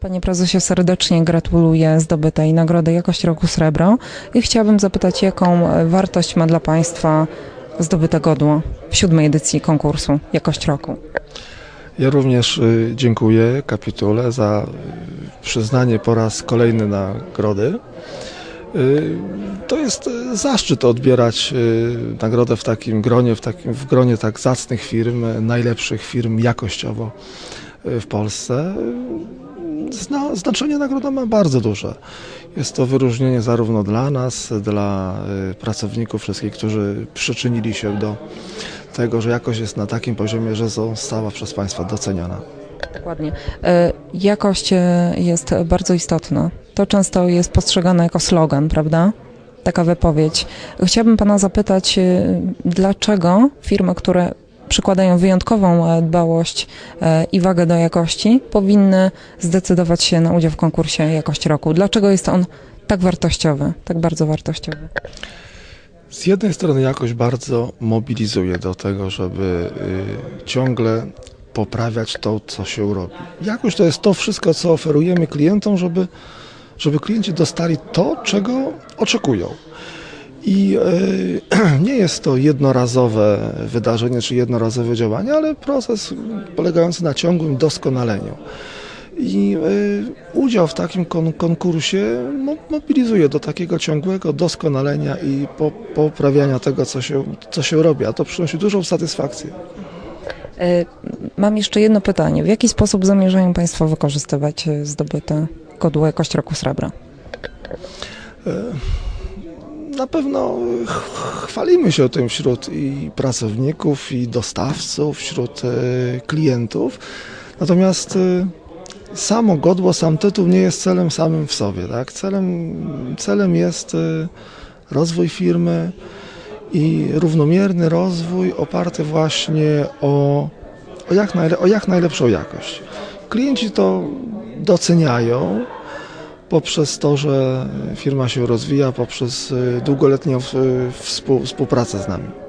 Panie prezesie, serdecznie gratuluję zdobytej nagrody Jakość Roku Srebro i chciałabym zapytać, jaką wartość ma dla Państwa zdobyte godło w siódmej edycji konkursu Jakość Roku. Ja również y, dziękuję kapitule za y, przyznanie po raz kolejny nagrody. Y, To jest zaszczyt odbierać nagrodę w takim gronie, w, takim, w gronie tak zacnych firm, najlepszych firm jakościowo w Polsce. Zna, znaczenie nagroda ma bardzo duże. Jest to wyróżnienie zarówno dla nas, dla y, pracowników, wszystkich, którzy przyczynili się do tego, że jakość jest na takim poziomie, że została przez Państwa doceniona. Dokładnie. E, Jakość e, jest bardzo istotna. To często jest postrzegane jako slogan, prawda? Taka wypowiedź. Chciałabym Pana zapytać, e, dlaczego firmy, które przykładają wyjątkową e, dbałość e, i wagę do jakości, powinny zdecydować się na udział w konkursie Jakość Roku? Dlaczego jest on tak wartościowy, tak bardzo wartościowy? Z jednej strony jakość bardzo mobilizuje do tego, żeby y, ciągle poprawiać to, co się robi. Jakość to jest to wszystko, co oferujemy klientom, żeby, żeby klienci dostali to, czego oczekują. I y, nie jest to jednorazowe wydarzenie czy jednorazowe działanie, ale proces polegający na ciągłym doskonaleniu. I y, udział w takim kon, konkursie mo, mobilizuje do takiego ciągłego doskonalenia i po, poprawiania tego, co się, co się robi, a to przynosi dużą satysfakcję. E, Mam jeszcze jedno pytanie. W jaki sposób zamierzają Państwo wykorzystywać e, zdobyte godło Jakość Roku Srebra? Na pewno ch- chwalimy się tym wśród i pracowników, i dostawców, wśród e, klientów. Natomiast e, samo godło, sam tytuł nie jest celem samym w sobie. Tak? Celem, celem jest e, rozwój firmy i równomierny rozwój oparty właśnie o, o, jak, najle, o jak najlepszą jakość. Klienci to doceniają poprzez to, że firma się rozwija, poprzez y, długoletnią y, współ- współpracę z nami.